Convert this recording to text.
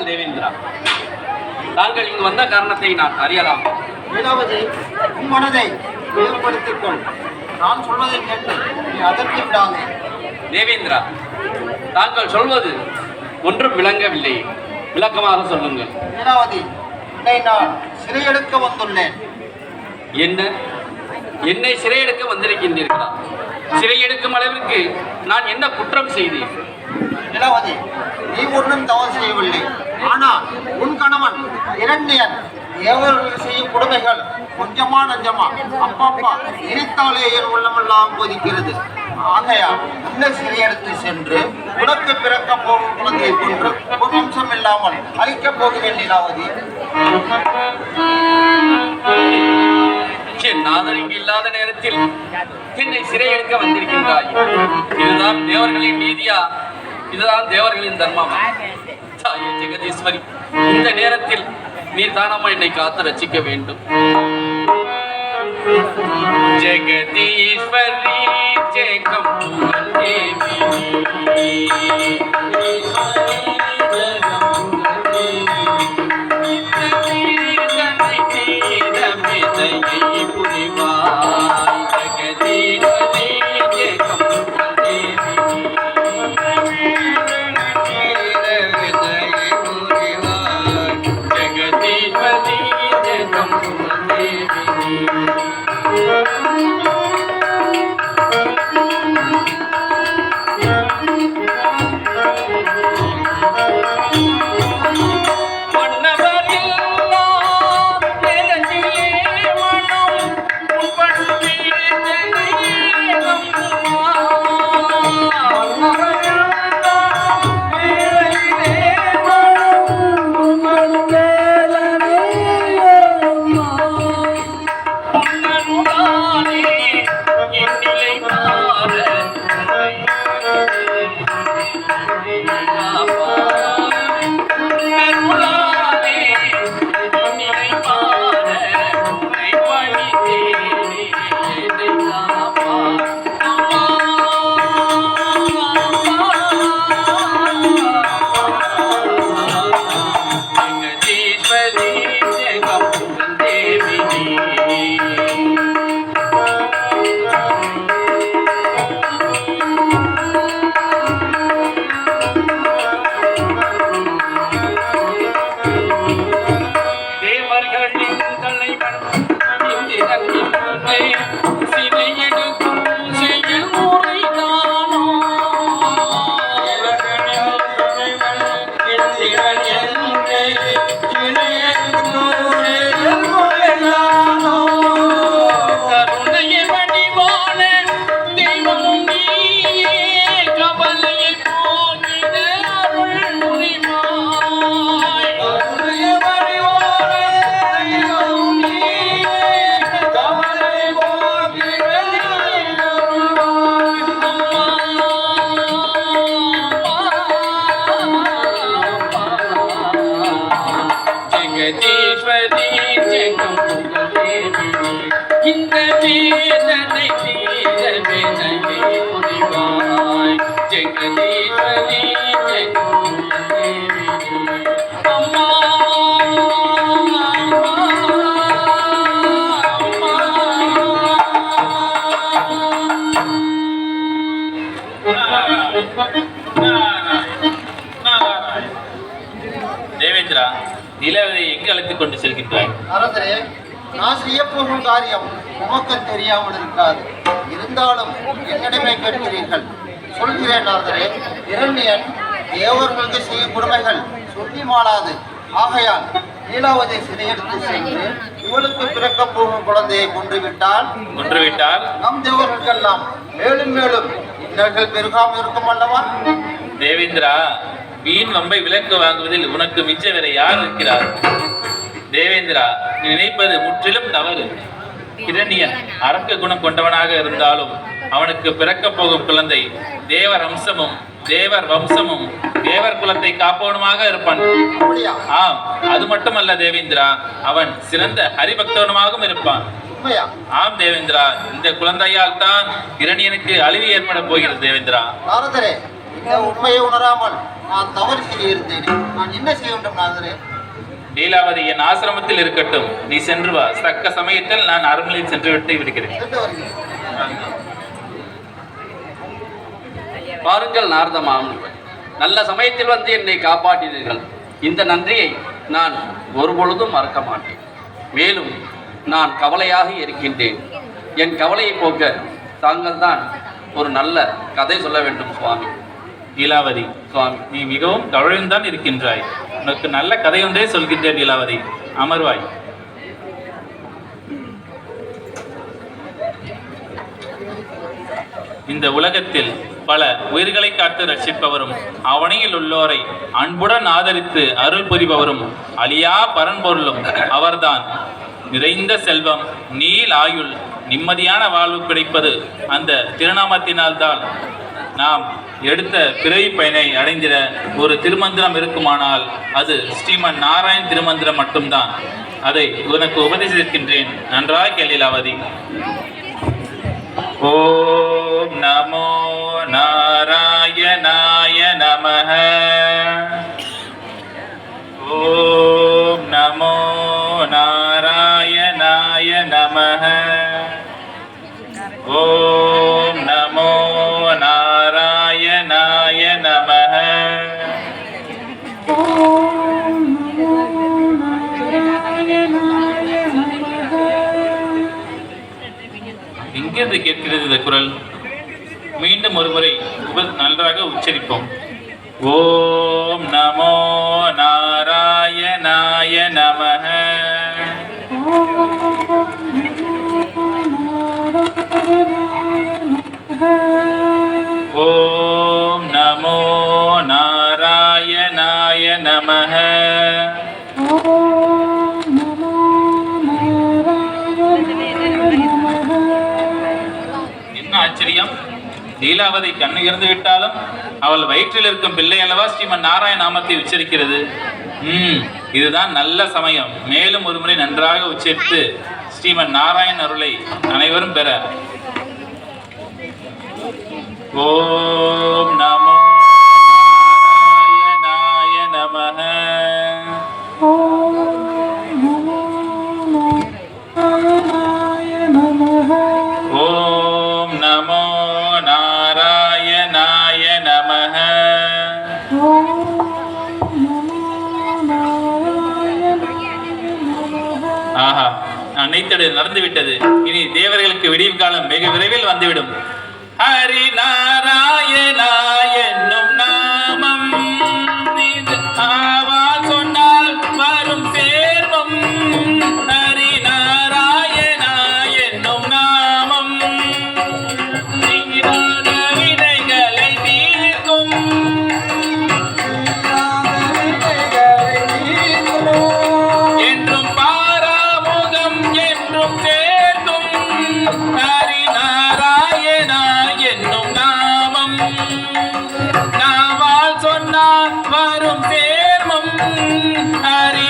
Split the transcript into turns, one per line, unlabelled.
வாருங்கள் தேவேந்திரா. தாங்கள் இங்கு வந்த காரணத்தை நான் அறியலாம்.
ஏதாவது உன் மனதை ஏற்படுத்திக் கொள். நான் சொல்வதை கேட்டு நீ அதற்கு விடாதே.
தேவேந்திரா தாங்கள் சொல்வது ஒன்றும் விளங்கவில்லை. விளக்கமாக சொல்லுங்கள்.
லீலாவதி உன்னை நான் சிறையெடுக்க வந்துள்ளேன்.
என்ன? என்னை சிறையெடுக்க வந்திருக்கின்றீர்களா? சிறையெடுக்கும் அளவிற்கு நான் என்ன குற்றம் செய்தேன்?
லீலாவதி நீ ஒன்றும் தவறு செய்யவில்லை. ஆனால் உன் கணவன் இரண்டியன் ஏவர்கள் செய்யும் கொடுமைகள் கொஞ்சமா நஞ்சமா? அப்பப்பா நினைத்தாலே என் உள்ளமெல்லாம் கொதிக்கிறது ஆகையால் இந்த சிறையெடுத்து சென்று உனக்கு பிறக்க போகும் குழந்தையை கொன்று ஒரு இல்லாமல் அழிக்க போகிறேன் லீலாவதி.
இங்கு இல்லாத நேரத்தில் என்னை சிறையெடுக்க வந்திருக்கின்றாய். இதுதான் தேவர்களின் நீதியா? இதுதான் தேவர்களின் தர்மமா? தாயே ஜெகதீஸ்வரி இந்த நேரத்தில் நீர் தானம்மா என்னை காத்து ரசிக்க வேண்டும். ஜெகதீஸ்வரி ஜெகம் தேவி. Thank you. Thank you. Jagadeeswari இந்த வேதனை
எங்கு அழைத்துக் கொண்டு செல்கின்றாய்.
அரசரே நான் செய்ய போகும் காரியம் உமக்கு தெரியாமல் இருக்காது. இருந்தாலும் என்னிடமே கேட்கிறீர்கள். சொல்கிறேன் நாரதரே இரண்டியன் தேவர்களுக்கு செய்யும் கொடுமைகள் சொல்லி மாளாது. ஆகையால் லீலாவதி சிறையெடுத்து சென்று இவளுக்கு பிறக்கப் போகும் குழந்தையை கொன்றுவிட்டால்
கொன்றுவிட்டால்
நம் தேவர்களுக்கெல்லாம் மேலும் மேலும் இன்னல்கள் பெருகாமல் இருக்கும் அல்லவா?
தேவேந்திரா வீண் வம்பை விலக்கு வாங்குவதில் உனக்கு மிச்ச வேற யார் இருக்கிறார்? தேவேந்திரா நினைப்பது முற்றிலும் தவறு. இரணியன் அரக்க குணம் கொண்டவனாக இருந்தாலும் அவனுக்கு பிறக்க போகும் குழந்தை தேவர் அம்சமும் தேவர் வம்சமும் தேவர் குலத்தை காப்பவனுமாக இருப்பான். ஆம் அது மட்டுமல்ல தேவேந்திரா அவன் சிறந்த ஹரிபக்தவனுமாகவும் இருப்பான். ஆம் தேவேந்திரா இந்த குழந்தையால் தான் இரணியனுக்கு அழிவு ஏற்பட போகிறது தேவேந்திரா.
உண்மையை உணராமல் நான் தவறு செய்திருந்தேன் நான் என்ன செய்ய வேண்டும் நாதரே
லீலாவதி என் ஆசிரமத்தில் இருக்கட்டும். நீ சென்று வா. தக்க சமயத்தில் நான் அரண்மனையில் சென்று விட்டு விடுகிறேன்.
பாருங்கள் நாரத நல்ல சமயத்தில் வந்து என்னை காப்பாற்றினீர்கள். இந்த நன்றியை நான் ஒருபொழுதும் மறக்க மாட்டேன். மேலும் நான் கவலையாக இருக்கின்றேன். என் கவலையை போக்க தாங்கள் தான் ஒரு நல்ல கதை சொல்ல வேண்டும் சுவாமி.
லீலாவதி.
சுவாமி
நீ மிகவும் தான் இருக்கின்றாய். உனக்கு நல்ல கதை ஒன்றே சொல்கின்றேன் லீலாவதி. அமர்வாய். இந்த உலகத்தில் பல உயிர்களை காத்து ரட்சிப்பவரும் அவனையில் உள்ளோரை அன்புடன் ஆதரித்து அருள் புரிபவரும் அழியா பரன்பொருளும் அவர்தான். நிறைந்த செல்வம் நீல் ஆயுள் நிம்மதியான வாழ்வு கிடைப்பது அந்த திருநாமத்தினால்தான். நாம் எடுத்த பிறவி பயனை அடைந்திட ஒரு திருமந்திரம் இருக்குமானால் அது ஸ்ரீமன் நாராயண் திருமந்திரம் மட்டும்தான். அதை உனக்கு உபதேசிக்கின்றேன் நன்றாக கேளீலாவதி. ஓம் நமோ நாராயணாய நமः ஓம் நமோ நாராயணாய நமஹ. ஓம் எங்கிருந்து கேட்கிறது இந்த குரல்? மீண்டும் ஒருமுறை நன்றாக உச்சரிப்போம். ஓம் நமோ நாராயணாய நமக ஆச்சரியம். லீலாவதி கண்ணுயர்ந்து விட்டாலும் அவள் வயிற்றில் இருக்கும் பிள்ளை அல்லவா ஸ்ரீமன் நாராயண நாமத்தை உச்சரிக்கிறது. ம் இதுதான் நல்ல சமயம். மேலும் ஒரு முறை நன்றாக உச்சரித்து ஸ்ரீமன் நாராயண் அருளை அனைவரும் பெற. ஓ வைத்தடு நடந்துவிட்டது. இனி தேவர்களுக்கு விடியும் காலம் வெகு விரைவில் வந்துவிடும். ஹரி நாராயணாய हरि